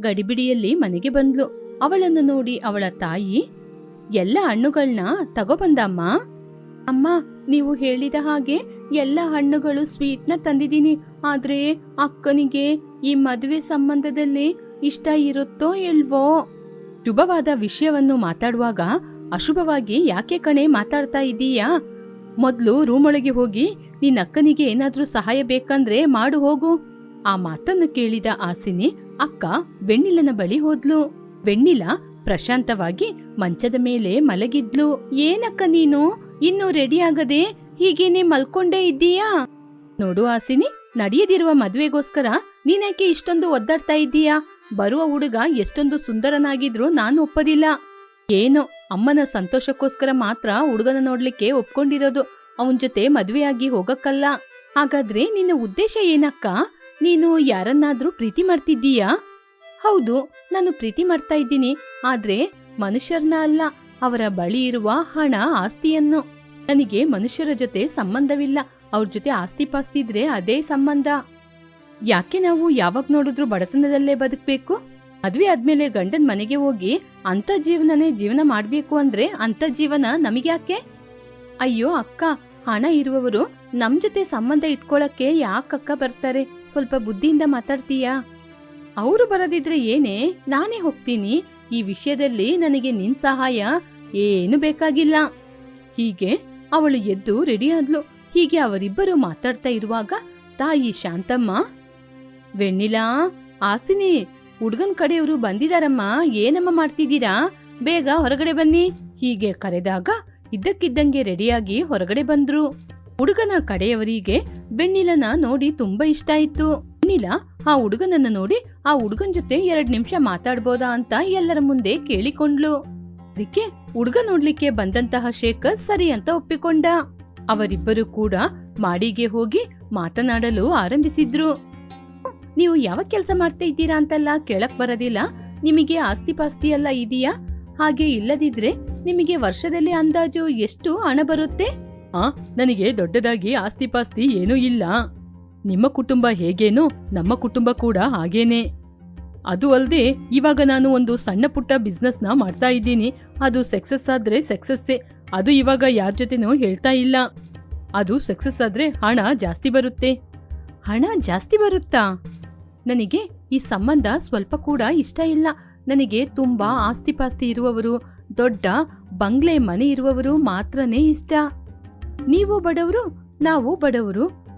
ಗಡಿಬಿಡಿಯಲ್ಲಿ ಮನೆಗೆ ಬಂದ್ಲು. ಅವಳನ್ನು ನೋಡಿ ಅವಳ ತಾಯಿ, ಎಲ್ಲ ಹಣ್ಣುಗಳನ್ನ ತಗೊಬಂದಮ್ಮ. ಅಮ್ಮ, ನೀವು ಹೇಳಿದ ಹಾಗೆ ಎಲ್ಲ ಹಣ್ಣುಗಳು ಸ್ವೀಟ್ನ ತಂದಿದ್ದೀನಿ. ಆದ್ರೆ ಅಕ್ಕನಿಗೆ ಈ ಮದುವೆ ಸಂಬಂಧದಲ್ಲಿ ಇಷ್ಟ ಇರುತ್ತೋ ಇಲ್ವೋ? ಶುಭವಾದ ವಿಷಯವನ್ನು ಮಾತಾಡುವಾಗ ಅಶುಭವಾಗಿ ಯಾಕೆ ಕಣೆ ಮಾತಾಡ್ತಾ ಇದ್ದೀಯಾ ಮೊದಲು ರೂಮೊಳಗೆ ಹೋಗಿ ನಿನ್ನ ಅಕ್ಕನಿಗೆ ಏನಾದರೂ ಸಹಾಯ ಬೇಕಂದ್ರೆ ಮಾಡು ಹೋಗು. ಆ ಮಾತನ್ನು ಕೇಳಿದ ಆಸಿನಿ, ಅಕ್ಕ ಬೆಣ್ಣಿಲನ ಬಳಿ ಹೋದ್ಲು. ಬೆಣ್ಣಿಲ ಪ್ರಶಾಂತವಾಗಿ ಮಂಚದ ಮೇಲೆ ಮಲಗಿದ್ಲು. ಏನಕ್ಕ ನೀನು? ಇನ್ನು ರೆಡಿ ಆಗದೆ ಹೀಗೇನೆ ಮಲ್ಕೊಂಡೇ ಇದ್ದೀಯಾ? ನೋಡು ಆಸಿನಿ, ನಡೆಯದಿರುವ ಮದ್ವೆಗೋಸ್ಕರ ನೀನಾಕೆ ಇಷ್ಟೊಂದು ಒದ್ದಾಡ್ತಾ ಇದ್ದೀಯಾ? ಬರುವ ಹುಡುಗ ಎಷ್ಟೊಂದು ಸುಂದರನಾಗಿದ್ರೂ ನಾನು ಒಪ್ಪದಿಲ್ಲ. ಏನೋ, ಅಮ್ಮನ ಸಂತೋಷಕ್ಕೋಸ್ಕರ ಮಾತ್ರ ಹುಡುಗನ ನೋಡ್ಲಿಕ್ಕೆ ಒಪ್ಕೊಂಡಿರೋದು? ಅವನ್ ಜೊತೆ ಮದ್ವೆಯಾಗಿ ಹೋಗಕ್ಕಲ್ಲ. ಹಾಗಾದ್ರೆ ನಿನ್ನ ಉದ್ದೇಶ ಏನಕ್ಕ? ನೀನು ಯಾರನ್ನಾದ್ರೂ ಪ್ರೀತಿ ಮಾಡ್ತಿದ್ದೀಯಾ? ಹೌದು, ನಾನು ಪ್ರೀತಿ ಮಾಡ್ತಾ ಇದ್ದೀನಿ. ಆದ್ರೆ ಮನುಷ್ಯರನ್ನ ಅಲ್ಲ, ಅವರ ಬಳಿ ಇರುವ ಹಣ, ಆಸ್ತಿಯನ್ನು. ನನಗೆ ಮನುಷ್ಯರ ಜೊತೆ ಸಂಬಂಧವಿಲ್ಲ. ಅವ್ರ ಜೊತೆ ಆಸ್ತಿ ಪಾಸ್ತಿ ಇದ್ರೆ ಅದೇ ಸಂಬಂಧ. ಯಾಕೆ ನಾವು ಯಾವಾಗ ನೋಡಿದ್ರು ಬಡತನದಲ್ಲೇ ಬದುಕಬೇಕು? ಮದ್ವೆ ಆದ್ಮೇಲೆ ಗಂಡನ್ ಮನೆಗೆ ಹೋಗಿ ಅಂತ ಜೀವನನೇ ಜೀವನ ಮಾಡ್ಬೇಕು ಅಂದ್ರೆ ಅಂತ ಜೀವನ ನಮಗ್ಯಾಕೆ? ಅಯ್ಯೋ, ಅಕ್ಕ, ಹಣ ಇರುವವರು ನಮ್ ಜೊತೆ ಸಂಬಂಧ ಇಟ್ಕೊಳಕ್ಕೆ ಯಾಕಕ್ಕ ಬರ್ತಾರೆ? ಸ್ವಲ್ಪ ಬುದ್ಧಿಯಿಂದ ಮಾತಾಡ್ತೀಯಾ? ಅವರು ಬರದಿದ್ರೆ ಏನೇ? ನಾನೇ ಹೋಗ್ತೀನಿ. ಈ ವಿಷಯದಲ್ಲಿ ನನಗೆ ನಿನ್ ಸಹಾಯ ಏನು ಬೇಕಾಗಿಲ್ಲ. ಹೀಗೆ ಅವಳು ಎದ್ದು ರೆಡಿ ಆದ್ಲು. ಹೀಗೆ ಅವರಿಬ್ಬರು ಮಾತಾಡ್ತಾ ಇರುವಾಗ ತಾಯಿ ಶಾಂತಮ್ಮ, ವೆಣ್ಣಿಲಾ ಆಸಿನಿ ಹುಡ್ಗನ್ ಕಡೆಯವರು ಬಂದಿದಾರಮ್ಮ. ಏನಮ್ಮ ಮಾಡ್ತಿದ್ದೀರಾ? ಬೇಗ ಹೊರಗಡೆ ಬನ್ನಿ. ಹೀಗೆ ಕರೆದಾಗ ಇದ್ದಕ್ಕಿದ್ದಂಗೆ ರೆಡಿಯಾಗಿ ಹೊರಗಡೆ ಬಂದ್ರು. ಹುಡುಗನ ಕಡೆಯವರಿಗೆ ಬೆನ್ನಿಲನ ನೋಡಿ ತುಂಬಾ ಇಷ್ಟ ಆಯ್ತು. ಬೆನ್ನಿಲ, ಆ ಹುಡುಗನನ್ನ ನೋಡಿ ಆ ಹುಡುಗನ್ ಜೊತೆ ಎರಡ್ ನಿಮಿಷ ಮಾತಾಡ್ಬೋದಾ ಅಂತ ಎಲ್ಲರ ಮುಂದೆ ಕೇಳಿಕೊಂಡ್ಲು. ಅದಕ್ಕೆ ಹುಡುಗ ನೋಡ್ಲಿಕ್ಕೆ ಬಂದಂತಹ ಶೇಖರ್ ಸರಿ ಅಂತ ಒಪ್ಪಿಕೊಂಡ. ಅವರಿಬ್ಬರು ಕೂಡ ಮಾಡಿಗೆ ಹೋಗಿ ಮಾತನಾಡಲು ಆರಂಭಿಸಿದ್ರು. ನೀವು ಯಾವ ಕೆಲಸ ಮಾಡ್ತಾ ಇದ್ದೀರಾ ಅಂತೆಲ್ಲ ಕೇಳಕ್ ಬರೋದಿಲ್ಲ. ನಿಮಗೆ ಆಸ್ತಿ ಪಾಸ್ತಿ ಎಲ್ಲ ಇದೆಯಾ? ಹಾಗೆ ಇಲ್ಲದಿದ್ರೆ ನಿಮಗೆ ವರ್ಷದಲ್ಲಿ ಅಂದಾಜು ಎಷ್ಟು ಹಣ ಬರುತ್ತೆ? ಆ, ನನಗೆ ದೊಡ್ಡದಾಗಿ ಆಸ್ತಿಪಾಸ್ತಿ ಏನೂ ಇಲ್ಲ. ನಿಮ್ಮ ಕುಟುಂಬ ಹೇಗೇನೋ ನಮ್ಮ ಕುಟುಂಬ ಕೂಡ ಹಾಗೇನೆ. ಅದು ಅಲ್ಲದೆ ಇವಾಗ ನಾನು ಒಂದು ಸಣ್ಣ ಪುಟ್ಟ ಬಿಸ್ನೆಸ್ನ ಮಾಡ್ತಾ ಇದ್ದೀನಿ. ಅದು ಸಕ್ಸಸ್ ಆದ್ರೆ ಸಕ್ಸಸ್ಸೇ ಅದು ಇವಾಗ ಯಾರ ಜೊತೆನೂ ಹೇಳ್ತಾ ಇಲ್ಲ. ಅದು ಸಕ್ಸಸ್ ಆದ್ರೆ ಹಣ ಜಾಸ್ತಿ ಬರುತ್ತೆ. ಹಣ ಜಾಸ್ತಿ ಬರುತ್ತಾ? ನನಗೆ ಈ ಸಂಬಂಧ ಸ್ವಲ್ಪ ಕೂಡ ಇಷ್ಟ ಇಲ್ಲ. ನನಗೆ ತುಂಬಾ ಆಸ್ತಿಪಾಸ್ತಿ ಇರುವವರು, ದೊಡ್ಡ ಬಂಗ್ಲೆ ಮನೆ ಇರುವವರು ಮಾತ್ರನೇ ಇಷ್ಟ. ನೀವು ಬಡವರು, ನಾವು ಬಡವರು.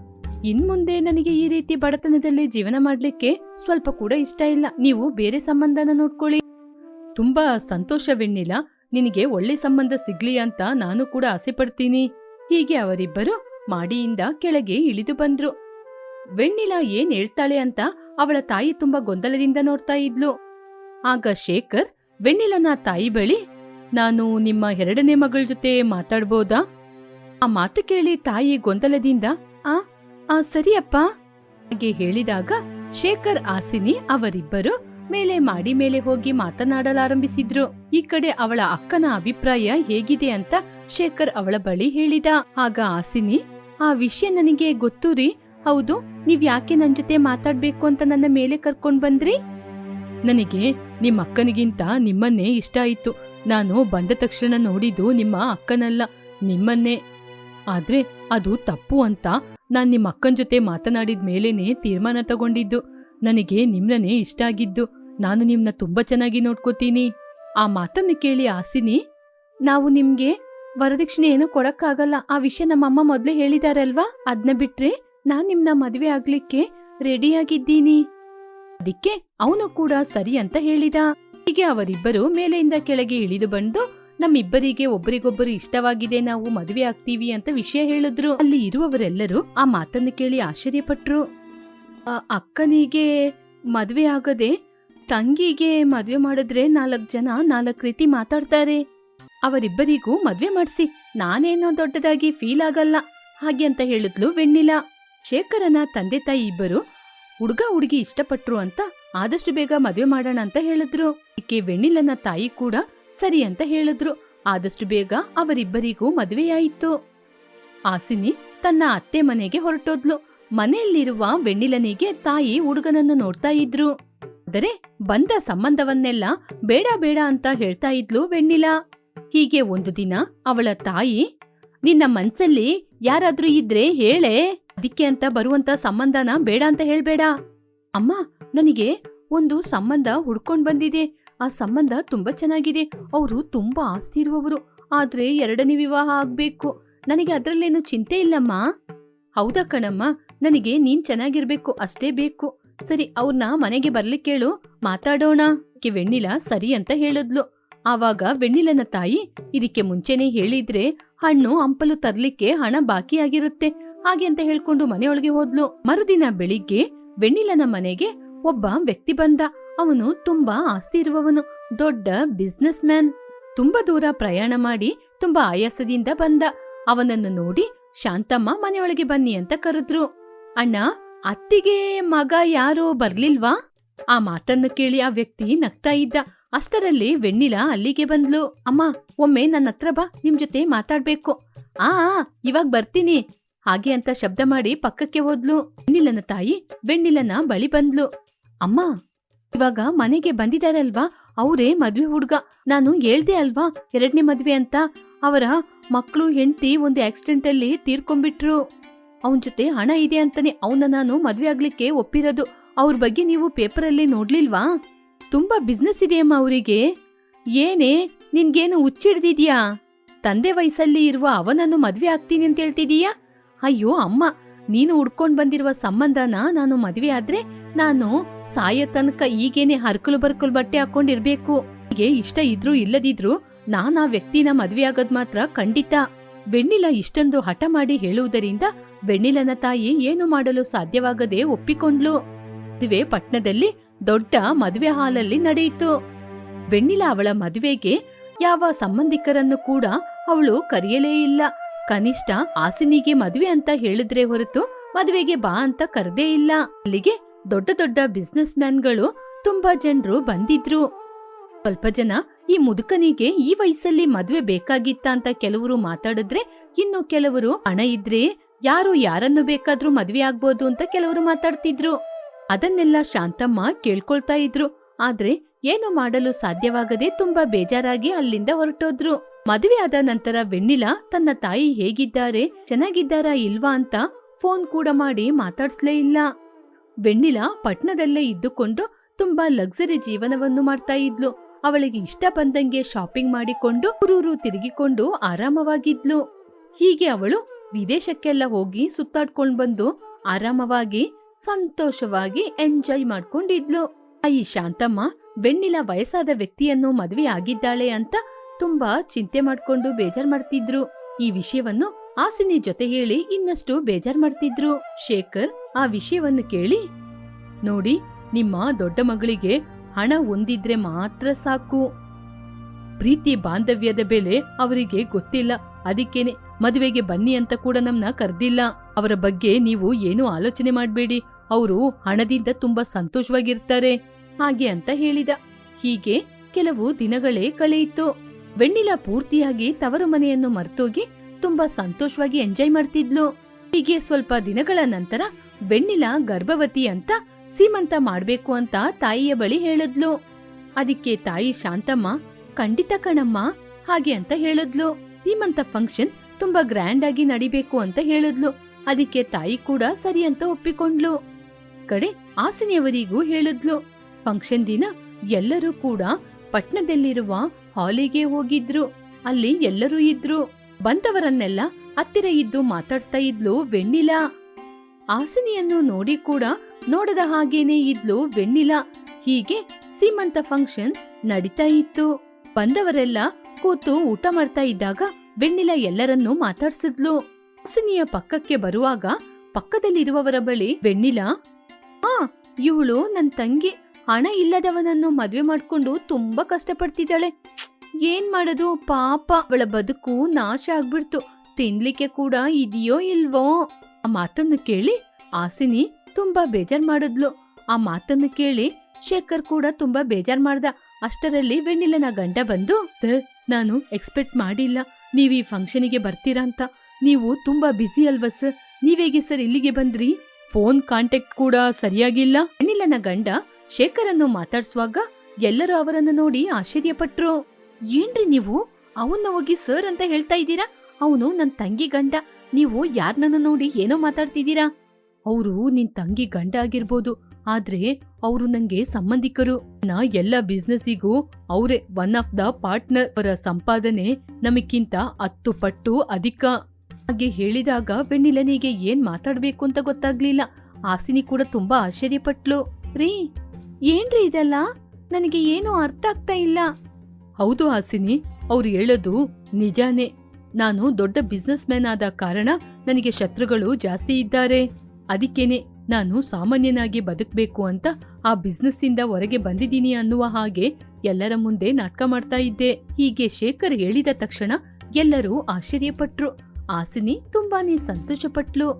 ಇನ್ಮುಂದೆ ನನಗೆ ಈ ರೀತಿ ಬಡತನದಲ್ಲಿ ಜೀವನ ಮಾಡ್ಲಿಕ್ಕೆ ಸ್ವಲ್ಪ ಕೂಡ ಇಷ್ಟ ಇಲ್ಲ. ನೀವು ಬೇರೆ ಸಂಬಂಧನ ನೋಡ್ಕೊಳ್ಳಿ. ತುಂಬಾ ಸಂತೋಷವೆಣ್ಣಿಲ್ಲ ನಿನಗೆ ಒಳ್ಳೆ ಸಂಬಂಧ ಸಿಗ್ಲಿ ಅಂತ ನಾನು ಕೂಡ ಆಸೆ ಪಡ್ತೀನಿ. ಹೀಗೆ ಅವರಿಬ್ಬರು ಮಾಡಿಯಿಂದ ಕೆಳಗೆ ಇಳಿದು ಬಂದ್ರು. ವೆಣ್ಣಿಲ ಏನ್ ಹೇಳ್ತಾಳೆ ಅಂತ ಅವಳ ತಾಯಿ ತುಂಬಾ ಗೊಂದಲದಿಂದ ನೋಡ್ತಾ ಇದ್ಲು. ಆಗ ಶೇಖರ್, ವೆಣ್ಣಿಲನ ತಾಯಿ ಬಳಿ ನಾನು ನಿಮ್ಮ ಎರಡನೇ ಮಗಳ ಜೊತೆ ಮಾತಾಡ್ಬೋದಾ? ಆ ಮಾತು ಕೇಳಿ ತಾಯಿ ಗೊಂದಲದಿಂದ, ಆ ಆ, ಸರಿಯಪ್ಪ, ಹಾಗೆ ಹೇಳಿದಾಗ ಶೇಖರ್ ಆಸಿನಿ ಅವರಿಬ್ಬರು ಮೇಲೆ ಮಾಡಿ ಮೇಲೆ ಹೋಗಿ ಮಾತನಾಡಲಾರಂಭಿಸಿದ್ರು. ಈ ಕಡೆ ಅವಳ ಅಕ್ಕನ ಅಭಿಪ್ರಾಯ ಹೇಗಿದೆ ಅಂತ ಶೇಖರ್ ಅವಳ ಬಳಿ ಹೇಳಿದ. ಆಗ ಆಸಿನಿ, ಆ ವಿಷಯ ನನಗೆ ಗೊತ್ತು ರೀ. ಹೌದು, ನೀವ್ ಯಾಕೆ ನನ್ ಜೊತೆ ಮಾತಾಡ್ಬೇಕು ಅಂತ ನನ್ನ ಮೇಲೆ ಕರ್ಕೊಂಡ್ ಬಂದ್ರಿ? ನನಗೆ ನಿಮ್ಮ ಅಕ್ಕನಿಗಿಂತ ನಿಮ್ಮನ್ನೇ ಇಷ್ಟ ಆಯ್ತು. ನಾನು ಬಂದ ತಕ್ಷಣ ನೋಡಿದ್ದು ನಿಮ್ಮ ಅಕ್ಕನಲ್ಲ. ನಿಮ್ಮನ್ನೇ ಆದ್ರೆ ಅದು ತಪ್ಪು ಅಂತ ನಾನ್ ನಿಮ್ಮ ಅಕ್ಕನ ಜೊತೆ ಮಾತನಾಡಿದ ಮೇಲೇನೆ ತೀರ್ಮಾನ ತಗೊಂಡಿದ್ದು. ನನಗೆ ನಿಮ್ನನೇ ಇಷ್ಟ ಆಗಿದ್ದು. ನಾನು ನಿಮ್ನ ತುಂಬಾ ಚೆನ್ನಾಗಿ ನೋಡ್ಕೋತೀನಿ. ಆ ಮಾತನ್ನು ಕೇಳಿ ಆಸಿನಿ, ನಾವು ನಿಮ್ಗೆ ವರದಕ್ಷಿಣೆ ಏನು ಕೊಡಕ್ಕಾಗಲ್ಲ. ಆ ವಿಷಯ ನಮ್ಮಮ್ಮ ಮೊದ್ಲೇ ಹೇಳಿದಾರಲ್ವಾ? ಅದ್ನ ಬಿಟ್ರೆ ನಾನ್ ನಿಮ್ನ ಮದ್ವೆ ಆಗ್ಲಿಕ್ಕೆ ರೆಡಿಯಾಗಿದ್ದೀನಿ ಅದಕ್ಕೆ ಅವನು ಕೂಡ ಸರಿ ಅಂತ ಹೇಳಿದ. ಹೀಗೆ ಅವರಿಬ್ಬರು ಮೇಲೆಯಿಂದ ಕೆಳಗೆ ಇಳಿದು ಬಂದು ನಮ್ಮಿಬ್ಬರಿಗೆ ಒಬ್ಬರಿಗೊಬ್ಬರು ಇಷ್ಟವಾಗಿದೆ ನಾವು ಮದುವೆ ಆಗ್ತೀವಿ ಅಂತ ವಿಷಯ ಹೇಳಿದ್ರು. ಅಲ್ಲಿ ಇರುವವರೆಲ್ಲರೂ ಆ ಮಾತನ್ನು ಕೇಳಿ ಆಶ್ಚರ್ಯಪಟ್ರು. ಅಕ್ಕನಿಗೆ ಮದುವೆ ಆಗದೆ ತಂಗಿಗೆ ಮದುವೆ ಮಾಡಿದ್ರೆ ನಾಲ್ಕು ಜನ ನಾಲ್ಕು ರೀತಿ ಮಾತಾಡ್ತಾರೆ. ಅವರಿಬ್ಬರಿಗೂ ಮದುವೆ ಮಾಡಿಸಿ, ನಾನೇನೋ ದೊಡ್ಡದಾಗಿ ಫೀಲ್ ಆಗಲ್ಲ. ಹಾಗೆ ಅಂತ ಹೇಳಿದ್ಲು ವೆಣ್ಣಿಲ. ಶೇಖರನ ತಂದೆ ತಾಯಿ ಇಬ್ಬರು ಹುಡುಗ ಹುಡುಗಿ ಇಷ್ಟಪಟ್ರು ಅಂತ ಆದಷ್ಟು ಬೇಗ ಮದುವೆ ಮಾಡೋಣ ಅಂತ ಹೇಳಿದ್ರು. ಈಕೆ ವೆಣ್ಣಿಲನ ತಾಯಿ ಕೂಡ ಸರಿ ಅಂತ ಹೇಳಿದ್ರು. ಆದಷ್ಟು ಬೇಗ ಅವರಿಬ್ಬರಿಗೂ ಮದುವೆಯಾಯಿತು. ಆಸಿನಿ ತನ್ನ ಅತ್ತೆ ಮನೆಗೆ ಹೊರಟೋದ್ಲು. ಮನೆಯಲ್ಲಿರುವ ವೆಣ್ಣಿಲನಿಗೆ ತಾಯಿ ಹುಡುಗನನ್ನು ನೋಡ್ತಾ ಇದ್ರು. ಆದರೆ ಬಂದ ಸಂಬಂಧವನ್ನೆಲ್ಲ ಬೇಡ ಬೇಡ ಅಂತ ಹೇಳ್ತಾ ಇದ್ಲು ವೆಣ್ಣಿಲ ಹೀಗೆ ಒಂದು ದಿನ ಅವಳ ತಾಯಿ, ನಿನ್ನ ಮನ್ಸಲ್ಲಿ ಯಾರಾದ್ರೂ ಇದ್ರೆ ಹೇಳೆ, ಅದಕ್ಕೆ ಅಂತ ಬರುವಂತ ಸಂಬಂಧನ ಬೇಡ ಅಂತ ಹೇಳ್ಬೇಡ. ಅಮ್ಮ, ನನಗೆ ಒಂದು ಸಂಬಂಧ ಹುಡ್ಕೊಂಡ್ ಬಂದಿದೆ. ಆ ಸಂಬಂಧ ತುಂಬಾ ಚೆನ್ನಾಗಿದೆ. ಅವರು ತುಂಬಾ ಆಸ್ತಿ ಇರುವವರು. ಆದ್ರೆ ಎರಡನೇ ವಿವಾಹ ಆಗ್ಬೇಕು. ನನಗೆ ಅದರಲ್ಲೇನು ಚಿಂತೆ ಇಲ್ಲಮ್ಮ? ಹೌದಾ ಕಣಮ್ಮ? ನನಗೆ ನೀನ್ ಚೆನ್ನಾಗಿರ್ಬೇಕು, ಅಷ್ಟೇ ಬೇಕು. ಸರಿ ಅವ್ರನ್ನ ಮನೆಗೆ ಬರ್ಲಿಕ್ಕೆ ಕೇಳು, ಮಾತಾಡೋಣ. ವೆಣ್ಣಿಲ ಸರಿ ಅಂತ ಹೇಳಿದ್ಲು. ಆವಾಗ ವೆಣ್ಣಿಲನ ತಾಯಿ ಇದಕ್ಕೆ ಮುಂಚೆನೆ ಹೇಳಿದ್ರೆ ಹಣ್ಣು ಹಂಪಲು ತರ್ಲಿಕ್ಕೆ ಹಣ ಬಾಕಿ ಆಗಿರುತ್ತೆ. ಹಾಗೆ ಅಂತ ಹೇಳ್ಕೊಂಡು ಮನೆಯೊಳಗೆ ಹೋದ್ಲು. ಮರುದಿನ ಬೆಳಿಗ್ಗೆ ವೆಣ್ಣಿಲನ ಮನೆಗೆ ಒಬ್ಬ ವ್ಯಕ್ತಿ ಬಂದ. ಅವನು ತುಂಬಾ ಆಸ್ತಿ ಇರುವವನು. ದೊಡ್ಡ ಬಿಸ್ನೆಸ್ ಮ್ಯಾನ್ ತುಂಬಾ ದೂರ ಪ್ರಯಾಣ ಮಾಡಿ ತುಂಬಾ ಆಯಾಸದಿಂದ ಬಂದ. ಅವನನ್ನು ನೋಡಿ, ಶಾಂತಮ್ಮ, ಮನೆಯೊಳಗೆ ಬನ್ನಿ ಅಂತ ಕರೆದ್ರು. ಅಣ್ಣ, ಅತ್ತಿಗೆ ಮಗ ಯಾರೋ ಬರ್ಲಿಲ್ವಾ? ಆ ಮಾತನ್ನು ಕೇಳಿ ಆ ವ್ಯಕ್ತಿ ನಗ್ತಾ ಇದ್ದ. ಅಷ್ಟರಲ್ಲಿ ವೆಣ್ಣಿಲ ಅಲ್ಲಿಗೆ ಬಂದ್ಲು. ಅಮ್ಮ, ಒಮ್ಮೆ ನನ್ನ ಹತ್ರ ಬಾ, ನಿಮ್ ಜೊತೆ ಮಾತಾಡ್ಬೇಕು. ಆ, ಇವಾಗ ಬರ್ತೀನಿ. ಹಾಗೆ ಅಂತ ಶಬ್ದ ಮಾಡಿ ಪಕ್ಕಕ್ಕೆ ಹೋದ್ಲು. ವೆಣ್ಣಿಲನ ತಾಯಿ ವೆಣ್ಣಿಲನ ಬಳಿ ಬಂದ್ಲು. ಅಮ್ಮ ಇವಾಗ ಮನೆಗೆ ಬಂದಿದಾರಲ್ವಾ? ಅವರೇ ಮದ್ವೆ ಹುಡ್ಗ. ನಾನು ಹೇಳ್ದೆ ಅಲ್ವಾ, ಎರಡನೇ ಮದ್ವೆ ಅಂತ? ಅವರ ಮಕ್ಕಳು ಹೆಂಡತಿ ಒಂದು ಆಕ್ಸಿಡೆಂಟ್ ಅಲ್ಲಿ ತೀರ್ಕೊಂಡ್ಬಿಟ್ರು. ಅವನ್ ಜೊತೆ ಹಣ ಇದೆ ಅಂತಾನೆ ಅವನ ನಾನು ಮದ್ವೆ ಆಗ್ಲಿಕ್ಕೆ ಒಪ್ಪಿರೋದು. ಅವ್ರ ಬಗ್ಗೆ ನೀವು ಪೇಪರಲ್ಲಿ ನೋಡ್ಲಿಲ್ವಾ? ತುಂಬಾ ಬಿಸ್ನೆಸ್ ಇದೆಯಮ್ಮ ಅವರಿಗೆ. ಏನೇ, ನಿನ್ಗೇನು ಹುಚ್ಚಿಡ್ದಿದ್ಯಾ ತಂದೆ ವಯಸ್ಸಲ್ಲಿ ಇರುವ ಅವನನ್ನು ಮದ್ವೆ ಆಗ್ತೀನಿ ಅಂತ ಹೇಳ್ತಿದೀಯಾ? ಅಯ್ಯೋ, ಅಮ್ಮ, ನೀನು ಉಡ್ಕೊಂಡ್ ಬಂದಿರುವ ಸಂಬಂಧನ ನಾನು ಮದ್ವೆ ಆದ್ರೆ ನಾನು ಸಾಯ ತನಕ ಈಗೇನೆ ಹರ್ಕಲು ಬರ್ಕಲು ಬಟ್ಟೆ ಹಾಕೊಂಡಿರ್ಬೇಕು. ಹೀಗೆ ಇಷ್ಟ ಇದ್ರೂ ಇಲ್ಲದಿದ್ರು ನಾನ್ ಆ ವ್ಯಕ್ತಿನ ಮದ್ವೆ ಆಗೋದ್ ಮಾತ್ರ ಖಂಡಿತ. ಬೆಣ್ಣಿಲ ಇಷ್ಟೊಂದು ಹಠ ಮಾಡಿ ಹೇಳುವುದರಿಂದ ಬೆಣ್ಣಿಲನ ತಾಯಿ ಏನು ಮಾಡಲು ಸಾಧ್ಯವಾಗದೆ ಒಪ್ಪಿಕೊಂಡ್ಲು ಮದುವೆ ಪಟ್ನದಲ್ಲಿ ದೊಡ್ಡ ಮದುವೆ ಹಾಲಲ್ಲಿ ನಡೆಯಿತು. ಬೆಣ್ಣಿಲ ಅವಳ ಮದುವೆಗೆ ಯಾವ ಸಂಬಂಧಿಕರನ್ನು ಕೂಡ ಅವಳು ಕರೆಯಲೇ ಇಲ್ಲ. ಕನಿಷ್ಠ ಆಸಿನಿಗೆ ಮದುವೆ ಅಂತ ಹೇಳಿದ್ರೆ ಹೊರತು ಮದುವೆಗೆ ಬಾ ಅಂತ ಕರೆದೇ ಇಲ್ಲ. ಅಲ್ಲಿಗೆ ದೊಡ್ಡ ದೊಡ್ಡ ಬಿಸ್ನೆಸ್ ಮ್ಯಾನ್ಗಳು ತುಂಬಾ ಜನರು ಬಂದಿದ್ರು. ಸ್ವಲ್ಪ ಜನ ಈ ಮುದುಕನಿಗೆ ಈ ವಯಸ್ಸಲ್ಲಿ ಮದ್ವೆ ಬೇಕಾಗಿತ್ತ ಅಂತ ಕೆಲವರು ಮಾತಾಡಿದ್ರೆ ಇನ್ನು ಕೆಲವರು ಹಣ ಇದ್ರೆ ಯಾರು ಯಾರನ್ನು ಬೇಕಾದ್ರೂ ಮದ್ವೆ ಆಗ್ಬೋದು ಅಂತ ಕೆಲವರು ಮಾತಾಡ್ತಿದ್ರು. ಅದನ್ನೆಲ್ಲ ಶಾಂತಮ್ಮ ಕೇಳ್ಕೊಳ್ತಾ ಇದ್ರು. ಆದ್ರೆ ಏನು ಮಾಡಲು ಸಾಧ್ಯವಾಗದೆ ತುಂಬಾ ಬೇಜಾರಾಗಿ ಅಲ್ಲಿಂದ ಹೊರಟೋದ್ರು. ಮದುವೆ ಆದ ನಂತರ ವೆಣ್ಣಿಲ ತನ್ನ ತಾಯಿ ಹೇಗಿದ್ದಾರೆ, ಚೆನ್ನಾಗಿದ್ದಾರಾ ಇಲ್ವಾ ಅಂತ ಫೋನ್ ಕೂಡ ಮಾಡಿ ಮಾತಾಡ್ಸ್ಲೇ ಇಲ್ಲ. ವೆಣ್ಣಿಲ ಪಟ್ನದಲ್ಲೇ ಇದ್ದುಕೊಂಡು ತುಂಬಾ ಲಕ್ಸರಿ ಜೀವನವನ್ನು ಮಾಡ್ತಾ ಇದ್ಲು. ಅವಳಿಗೆ ಇಷ್ಟ ಬಂದಂಗೆ ಶಾಪಿಂಗ್ ಮಾಡಿಕೊಂಡು ಊರೂರು ತಿರುಗಿಕೊಂಡು ಆರಾಮವಾಗಿದ್ಲು. ಹೀಗೆ ಅವಳು ವಿದೇಶಕ್ಕೆಲ್ಲ ಹೋಗಿ ಸುತ್ತಾಡ್ಕೊಂಡು ಬಂದು ಆರಾಮವಾಗಿ, ಸಂತೋಷವಾಗಿ ಎಂಜಾಯ್ ಮಾಡ್ಕೊಂಡಿದ್ಲು. ತಾಯಿ ಶಾಂತಮ್ಮ ಬೆಣ್ಣಿಲ ವಯಸ್ಸಾದ ವ್ಯಕ್ತಿಯನ್ನು ಮದುವೆ ಆಗಿದ್ದಾಳೆ ಅಂತ ತುಂಬಾ ಚಿಂತೆ ಮಾಡ್ಕೊಂಡು ಬೇಜಾರ್ ಮಾಡ್ತಿದ್ರು. ಈ ವಿಷಯವನ್ನು ಆಸಿನಿ ಜೊತೆ ಹೇಳಿ ಇನ್ನಷ್ಟು ಬೇಜಾರ್ ಮಾಡ್ತಿದ್ರು. ಶೇಖರ್ ಆ ವಿಷಯವನ್ನು ಕೇಳಿ, ನೋಡಿ, ನಿಮ್ಮ ದೊಡ್ಡ ಮಗಳಿಗೆ ಹಣ ಒಂದಿದ್ರೆ ಮಾತ್ರ ಸಾಕು. ಪ್ರೀತಿ ಬಾಂಧವ್ಯದ ಬೆಲೆ ಅವರಿಗೆ ಗೊತ್ತಿಲ್ಲ. ಅದಕ್ಕೇನೆ ಮದುವೆಗೆ ಬನ್ನಿ ಅಂತ ಕೂಡ ನಮ್ನ ಕರೆದಿಲ್ಲ. ಅವರ ಬಗ್ಗೆ ನೀವು ಏನು ಆಲೋಚನೆ ಮಾಡಬೇಡಿ. ಅವರು ಹಣದಿಂದ ತುಂಬಾ ಸಂತೋಷವಾಗಿರ್ತಾರೆ. ಹಾಗೆ ಅಂತ ಹೇಳಿದ. ಹೀಗೆ ಕೆಲವು ದಿನಗಳೇ ಕಳೆಯಿತು. ವೆಣ್ಣಿಲ ಪೂರ್ತಿಯಾಗಿ ತವರು ಮನೆಯನ್ನು ಮರ್ತೋಗಿ ತುಂಬಾ ಸಂತೋಷವಾಗಿ ಎಂಜಾಯ್ ಮಾಡ್ತಿದ್ಲು. ಹೀಗೆ ಸ್ವಲ್ಪ ದಿನಗಳ ನಂತರ ಬೆಣ್ಣಿಲ ಗರ್ಭವತಿ ಅಂತ ಸೀಮಂತ ಮಾಡ್ಬೇಕು ಅಂತ ತಾಯಿಯ ಬಳಿ ಹೇಳಿದ್ಲು. ಅದಕ್ಕೆ ತಾಯಿ ಶಾಂತಮ್ಮ, ಖಂಡಿತ ಕಣಮ್ಮ, ಹಾಗೆ ಅಂತ ಹೇಳಿದ್ಲು. ಸೀಮಂತ ಫಂಕ್ಷನ್ ತುಂಬಾ ಗ್ರ್ಯಾಂಡ್ ಆಗಿ ನಡಿಬೇಕು ಅಂತ ಹೇಳಿದ್ಲು. ಅದಕ್ಕೆ ತಾಯಿ ಕೂಡ ಸರಿ ಅಂತ ಒಪ್ಪಿಕೊಂಡ್ಲು. ಕಡೆ ಆಸನೆಯವರಿಗೂ ಹೇಳಿದ್ಲು. ಫಂಕ್ಷನ್ ದಿನ ಎಲ್ಲರೂ ಕೂಡ ಪಟ್ನದಲ್ಲಿರುವ ಹಾಲಿಗೆ ಹೋಗಿದ್ರು. ಅಲ್ಲಿ ಎಲ್ಲರೂ ಇದ್ರು. ಬಂದವರನ್ನೆಲ್ಲ ಹತ್ತಿರ ಇದ್ದು ಮಾತಾಡ್ಸ್ತಾ ಇದ್ಲು ವೆಣ್ಣಿಲ ಆಸಿನಿಯನ್ನು ನೋಡಿ ಕೂಡ ನೋಡದ ಹಾಗೇನೆ ಇದ್ಲು ವೆಣ್ಣಿಲ. ಹೀಗೆ ಸೀಮಂತ ಫಂಕ್ಷನ್ ನಡೀತಾ ಇತ್ತು. ಬಂದವರೆಲ್ಲ ಕೂತು ಊಟ ಮಾಡ್ತಾ ಇದ್ದಾಗ ಬೆಣ್ಣಿಲ ಎಲ್ಲರನ್ನೂ ಮಾತಾಡ್ಸಿದ್ಲು. ಆಸನಿಯ ಪಕ್ಕಕ್ಕೆ ಬರುವಾಗ ಪಕ್ಕದಲ್ಲಿರುವವರ ಬಳಿ ಬೆಣ್ಣಿಲ ಆ, ಇವಳು ನನ್ ತಂಗಿ. ಹಣ ಇಲ್ಲದವನನ್ನು ಮದ್ವೆ ಮಾಡ್ಕೊಂಡು ತುಂಬಾ ಕಷ್ಟಪಡ್ತಿದ್ದಾಳೆ. ಏನ್ ಮಾಡೋದು? ಪಾಪ. ಅವಳ ಬದುಕು ನಾಶ ಆಗ್ಬಿಡ್ತು. ತಿನ್ಲಿಕ್ಕೆ ಕೂಡ ಇದೆಯೋ ಇಲ್ವೋ? ಆ ಮಾತನ್ನು ಕೇಳಿ ಆಸಿನಿ ತುಂಬಾ ಬೇಜಾರ್ ಮಾಡಿದ್ಲು. ಆ ಮಾತನ್ನು ಕೇಳಿ ಶೇಖರ್ ಕೂಡ ತುಂಬಾ ಬೇಜಾರ್ ಮಾಡ್ದ. ಅಷ್ಟರಲ್ಲಿ ವೆಣ್ಣಿಲನ ಗಂಡ ಬಂದು "ಸರ್, ನಾನು ಎಕ್ಸ್ಪೆಕ್ಟ್ ಮಾಡಿಲ್ಲ. ನೀವ್ ಈ ಫಂಕ್ಷನಿಗೆ ಬರ್ತೀರಾ ಅಂತ. ನೀವು ತುಂಬಾ ಬ್ಯುಸಿ ಅಲ್ವಾ ಸರ್? ನೀವೇಗೆ ಸರ್ ಇಲ್ಲಿಗೆ ಬಂದ್ರಿ? ಫೋನ್ ಕಾಂಟ್ಯಾಕ್ಟ್ ಕೂಡ ಸರಿಯಾಗಿಲ್ಲ. ವೆಣ್ಣಿಲನ ಗಂಡ ಶೇಖರನ್ನು ಮಾತಾಡ್ಸುವಾಗ ಎಲ್ಲರೂ ಅವರನ್ನು ನೋಡಿ ಆಶ್ಚರ್ಯಪಟ್ರು. ಏನ್ರಿ ನೀವು? ಅವನ್ನ ಹೋಗಿ ಸರ್ ಅಂತ ಹೇಳ್ತಾ ಇದ್ದೀರಾ? ಅವನು ನನ್ ತಂಗಿ ಗಂಡ. ನೀವು ಯಾರನ್ನ ನೋಡಿ ಏನೋ ಮಾತಾಡ್ತಿದ್ದೀರಾ? ಅವರು ನಿನ್ ತಂಗಿ ಗಂಡ ಆಗಿರ್ಬೋದು, ಆದ್ರೆ ಅವರು ನಂಗೆ ಸಂಬಂಧಿಕರು. ನಾ ಎಲ್ಲ ಬಿಸ್ನೆಸ್ಸಿಗೂ ಅವರೇ ಒನ್ ಆಫ್ ದ ಪಾರ್ಟ್ನರ್ ಅವರ ಸಂಪಾದನೆ ನಮಗಿಂತ ಹತ್ತು ಪಟ್ಟು ಅಧಿಕ. ಹಾಗೆ ಹೇಳಿದಾಗ ಬೆಣ್ಣಿಲನಿಗೆ ಏನ್ ಮಾತಾಡ್ಬೇಕು ಅಂತ ಗೊತ್ತಾಗ್ಲಿಲ್ಲ. ಆಸಿನಿ ಕೂಡ ತುಂಬಾ ಆಶ್ಚರ್ಯಪಟ್ಲು. ರೀ, ಏನ್ರಿ ಇದೆಲ್ಲ? ನನಗೆ ಏನು ಅರ್ಥ ಆಗ್ತಾ ಇಲ್ಲ. ಹೌದು ಹಾಸಿನಿ, ಅವ್ರು ಹೇಳೋದು ನಿಜಾನೇ. ನಾನು ದೊಡ್ಡ ಬಿಸ್ನೆಸ್ ಮ್ಯಾನ್ ಆದ ಕಾರಣ ನನಗೆ ಶತ್ರುಗಳು ಜಾಸ್ತಿ ಇದ್ದಾರೆ. ಅದಕ್ಕೇನೆ ನಾನು ಸಾಮಾನ್ಯನಾಗಿ ಬದುಕಬೇಕು ಅಂತ ಆ ಬಿಸ್ನೆಸ್ಸಿಂದ ಹೊರಗೆ ಬಂದಿದ್ದೀನಿ ಅನ್ನುವ ಹಾಗೆ ಎಲ್ಲರ ಮುಂದೆ ನಾಟಕ ಮಾಡ್ತಾ ಇದ್ದೆ. ಹೀಗೆ ಶೇಖರ್ ಹೇಳಿದ ತಕ್ಷಣ ಎಲ್ಲರೂ ಆಶ್ಚರ್ಯಪಟ್ರು. ಆಸಿನಿ ತುಂಬಾನೇ ಸಂತೋಷಪಟ್ಲು.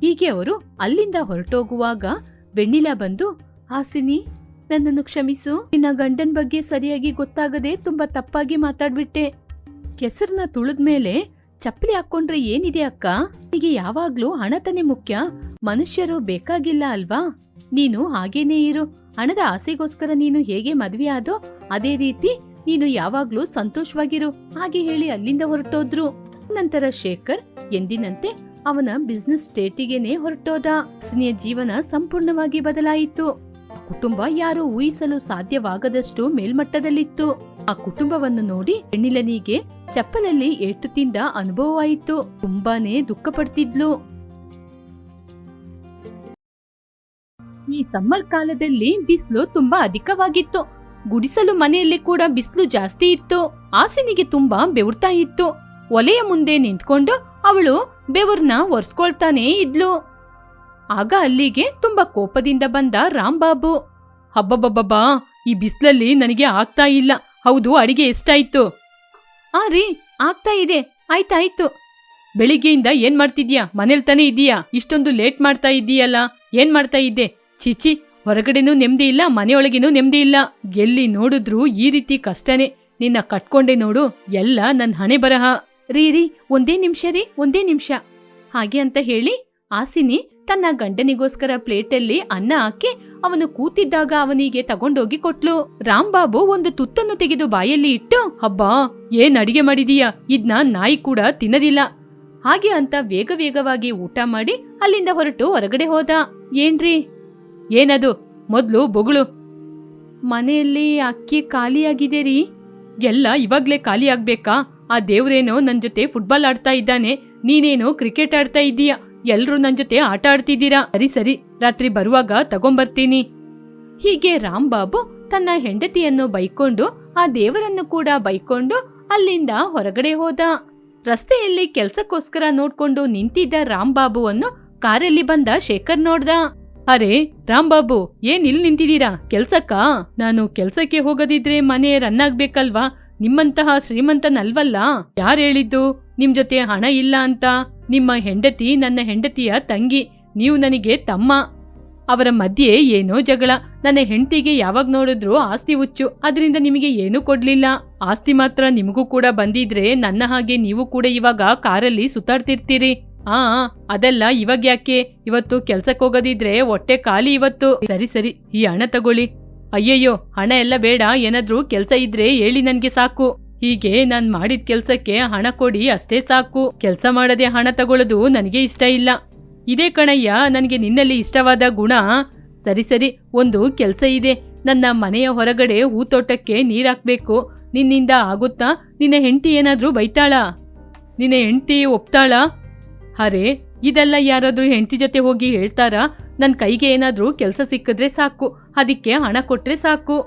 ಹೀಗೆ ಅವರು ಅಲ್ಲಿಂದ ಹೊರಟೋಗುವಾಗ ವೆಣ್ಣಿಲಾ ಬಂದು, ಆಸಿನಿ, ನನ್ನನ್ನು ಕ್ಷಮಿಸು. ನಿನ್ನ ಗಂಡನ್ ಬಗ್ಗೆ ಸರಿಯಾಗಿ ಗೊತ್ತಾಗದೆ ತುಂಬಾ ತಪ್ಪಾಗಿ ಮಾತಾಡ್ಬಿಟ್ಟೆ. ಕೆಸರನ್ನ ತುಳಿದ್ಮೇಲೆ ಚಪ್ಪಲಿ ಹಾಕೊಂಡ್ರೆ ಏನಿದೆ ಅಕ್ಕ? ನಿಗೆ ಯಾವಾಗ್ಲೂ ಹಣತನೇ ಮುಖ್ಯ. ಮನುಷ್ಯರು ಬೇಕಾಗಿಲ್ಲ ಅಲ್ವಾ? ನೀನು ಹಾಗೇನೇ ಇರು. ಹಣದ ಆಸೆಗೋಸ್ಕರ ನೀನು ಹೇಗೆ ಮದ್ವೆ ಆದೋ ಅದೇ ರೀತಿ ನೀನು ಯಾವಾಗ್ಲೂ ಸಂತೋಷವಾಗಿರು. ಹಾಗೆ ಹೇಳಿ ಅಲ್ಲಿಂದ ಹೊರಟೋದ್ರು. ನಂತರ ಶೇಖರ್ ಎಂದಿನಂತೆ ಅವನ ಬಿಸ್ನೆಸ್ ಸ್ಟೇಟಿಗೆನೆ ಹೊರಟೋದ. ಸ್ನೇಹ ಜೀವನ ಸಂಪೂರ್ಣವಾಗಿ ಬದಲಾಯಿತು. ಕುಟುಂಬ ಯಾರು ಊಹಿಸಲು ಸಾಧ್ಯವಾಗದಷ್ಟು ಮೇಲ್ಮಟ್ಟದಲ್ಲಿತ್ತು. ಆ ಕುಟುಂಬವನ್ನು ನೋಡಿ ಹೆಣ್ಣಿಲನಿಗೆ ಚಪ್ಪಲಲ್ಲಿ ಏಟು ತಿಂದ ಅನುಭವವಾಯಿತು. ತುಂಬಾನೇ ದುಃಖ ಪಡ್ತಿದ್ಲು ಈ ಸಮ್ಮರ್ ಕಾಲದಲ್ಲಿ ಬಿಸಿಲು ತುಂಬಾ ಅಧಿಕವಾಗಿತ್ತು. ಗುಡಿಸಲು ಮನೆಯಲ್ಲಿ ಕೂಡ ಬಿಸಿಲು ಜಾಸ್ತಿ ಇತ್ತು. ಆಸಿನಿಗೆ ತುಂಬಾ ಬೆವರ್ತಾ ಇತ್ತು. ಒಲೆಯ ಮುಂದೆ ನಿಂತ್ಕೊಂಡು ಅವಳು ಬೆವರ್ನ ಒರ್ಸ್ಕೊಳ್ತಾನೇ ಇದ್ಲು. ಆಗ ಅಲ್ಲಿಗೆ ತುಂಬಾ ಕೋಪದಿಂದ ಬಂದ ರಾಂಬಾಬು ಹಬ್ಬಬ್ಬಬ್ಬಾ ಈ ಬಿಸ್ಲಲ್ಲಿ ನನಗೆ ಆಗ್ತಾ ಇಲ್ಲ. ಹೌದು, ಅಡಿಗೆ ಎಷ್ಟಾಯ್ತು? ಆ ರೀ, ಆಗ್ತಾ ಇದೆ. ಆಯ್ತಾಯ್ತು ಬೆಳಿಗ್ಗೆಯಿಂದ ಏನ್ ಮಾಡ್ತಿದ್ಯಾ? ಮನೇಲ್ ತಾನೇ ಇದೀಯಾ ಇಷ್ಟೊಂದು ಲೇಟ್ ಮಾಡ್ತಾ ಇದ್ದೀಯಲ್ಲ? ಏನ್ ಮಾಡ್ತಾ ಇದ್ದೆ? ಚಿಚಿ ಹೊರಗಡೆನೂ ನೆಮ್ಮದಿ ಇಲ್ಲ, ಮನೆಯೊಳಗೇನೂ ನೆಮ್ಮದಿ ಇಲ್ಲ. ಎಲ್ಲಿ ನೋಡಿದ್ರು ಈ ರೀತಿ ಕಷ್ಟನೇ. ನಿನ್ನ ಕಟ್ಕೊಂಡೆ ನೋಡು, ಎಲ್ಲ ನನ್ ಹಣೆ ಬರಹ. ರೀ ರೀ, ಒಂದೇ ನಿಮಿಷ ರೀ, ಒಂದೇ ನಿಮಿಷ. ಹಾಗೆ ಅಂತ ಹೇಳಿ ಆಸಿನಿ ತನ್ನ ಗಂಡನಿಗೋಸ್ಕರ ಪ್ಲೇಟಲ್ಲಿ ಅನ್ನ ಹಾಕಿ ಅವನು ಕೂತಿದ್ದಾಗ ಅವನಿಗೆ ತಗೊಂಡೋಗಿ ಕೊಟ್ಲು. ರಾಂಬಾಬು ಒಂದು ತುತ್ತನ್ನು ತೆಗೆದು ಬಾಯಲ್ಲಿ ಇಟ್ಟು ಹಬ್ಬಾ ಏನ್ ಅಡಿಗೆ ಮಾಡಿದೀಯಾ? ಇದ್ನ ನಾಯಿ ಕೂಡ ತಿನ್ನದಿಲ್ಲ. ಹಾಗೆ ಅಂತ ವೇಗ ವೇಗವಾಗಿ ಊಟ ಮಾಡಿ ಅಲ್ಲಿಂದ ಹೊರಟು ಹೊರಗಡೆ ಹೋದ. ಏನ್ರಿ? ಏನದು? ಮೊದ್ಲು ಬೊಗಳು. ಮನೆಯಲ್ಲಿ ಅಕ್ಕಿ ಖಾಲಿಯಾಗಿದೆ ರೀ. ಎಲ್ಲ ಇವಾಗ್ಲೇ ಖಾಲಿ ಆ ದೇವ್ರೇನೋ ನನ್ ಜೊತೆ ಫುಟ್ಬಾಲ್ ಆಡ್ತಾ ಇದ್ದಾನೆ. ನೀನೇನೋ ಕ್ರಿಕೆಟ್ ಆಡ್ತಾ ಇದ್ದೀಯಾ? ಎಲ್ರೂ ನನ್ ಜೊತೆ ಆಟ ಆಡ್ತಿದ್ದೀರಾ? ಸರಿ ಸರಿ. ರಾತ್ರಿ ಬರುವಾಗ ತಗೊಂಬರ್ತೀನಿ. ಹೀಗೆ ರಾಂಬಾಬು ತನ್ನ ಹೆಂಡತಿಯನ್ನು ಬೈಕೊಂಡು, ಆ ದೇವರನ್ನು ಕೂಡ ಬೈಕೊಂಡು ಅಲ್ಲಿಂದ ಹೊರಗಡೆ ಹೋದ. ರಸ್ತೆಯಲ್ಲಿ ಕೆಲ್ಸಕ್ಕೋಸ್ಕರ ನೋಡ್ಕೊಂಡು ನಿಂತಿದ್ದ ರಾಂಬಾಬುವನ್ನು ಕಾರಲ್ಲಿ ಬಂದ ಶೇಖರ್ ನೋಡ್ದ. ಅರೆ ರಾಂಬಾಬು ಏನ್ ಇಲ್ಲಿ ನಿಂತಿದ್ದೀರಾ? ಕೆಲ್ಸಕ್ಕಾ? ನಾನು ಕೆಲ್ಸಕ್ಕೆ ಹೋಗದಿದ್ರೆ ಮನೆ ರನ್ ಆಗ್ಬೇಕಲ್ವಾ? ನಿಮ್ಮಂತಹ ಶ್ರೀಮಂತನಲ್ವಲ್ಲ? ಯಾರು ಹೇಳಿದ್ದು? ನಿಮ್ ಜೊತೆ ಹಣ ಇಲ್ಲ ಅಂತ. ನಿಮ್ಮ ಹೆಂಡತಿ ನನ್ನ ಹೆಂಡತಿಯ ತಂಗಿ. ನೀವು ನನಗೆ ತಮ್ಮ. ಅವರ ಮಧ್ಯೆ ಏನೋ ಜಗಳ. ನನ್ನ ಹೆಂಡತಿಗೆ ಯಾವಾಗ ನೋಡಿದ್ರು ಆಸ್ತಿ ಹುಚ್ಚು. ಅದರಿಂದ ನಿಮಗೆ ಏನೂ ಕೊಡ್ಲಿಲ್ಲ. ಆಸ್ತಿ ಮಾತ್ರ ನಿಮಗೂ ಕೂಡ ಬಂದಿದ್ರೆ ನನ್ನ ಹಾಗೆ ನೀವು ಕೂಡ ಇವಾಗ ಕಾರಲ್ಲಿ ಸುತ್ತಾಡ್ತಿರ್ತೀರಿ. ಆ ಅದೆಲ್ಲ ಇವಾಗ ಯಾಕೆ ಇವತ್ತು ಕೆಲ್ಸಕ್ಕೆ ಹೋಗೋದಿದ್ರೆ ಹೊಟ್ಟೆ ಖಾಲಿ ಇವತ್ತು. ಸರಿ ಸರಿ, ಈ ಹಣ ತಗೊಳ್ಳಿ. ಅಯ್ಯಯ್ಯೋ, ಹಣ ಎಲ್ಲ ಬೇಡ, ಏನಾದ್ರೂ ಕೆಲ್ಸ ಇದ್ರೆ ಹೇಳಿ ನನ್ಗೆ ಸಾಕು. ಹೀಗೆ ನಾನ್ ಮಾಡಿದ ಕೆಲ್ಸಕ್ಕೆ ಹಣ ಕೊಡಿ ಅಷ್ಟೇ ಸಾಕು. ಕೆಲ್ಸ ಮಾಡದೆ ಹಣ ತಗೊಳ್ಳೋದು ನನಗೆ ಇಷ್ಟ ಇಲ್ಲ. ಇದೇ ಕಣಯ್ಯ, ನನಗೆ ನಿನ್ನಲ್ಲಿ ಇಷ್ಟವಾದ ಗುಣ. ಸರಿ ಸರಿ, ಒಂದು ಕೆಲ್ಸ ಇದೆ. ನನ್ನ ಮನೆಯ ಹೊರಗಡೆ ಹೂತೋಟಕ್ಕೆ ನೀರಾಕ್ಬೇಕು ನಿನ್ನಿಂದ ಆಗುತ್ತಾ? ನಿನ್ನ ಹೆಂಡತಿ ಏನಾದ್ರೂ ಬೈತಾಳಾ? ನಿನ್ನ ಹೆಂಡತಿ ಒಪ್ತಾಳ? ಅರೆ, ಇದೆಲ್ಲ ಯಾರಾದ್ರೂ ಹೆಂಡತಿ ಜೊತೆ ಹೋಗಿ ಹೇಳ್ತಾರಾ? ನನ್ ಕೈಗೆ ಏನಾದ್ರೂ ಕೆಲಸ ಸಿಕ್ಕಿದ್ರೆ ಸಾಕು. ಅದಕ್ಕೆ ಹಣ ಕೊಟ್ರೆ ಸಾಕು.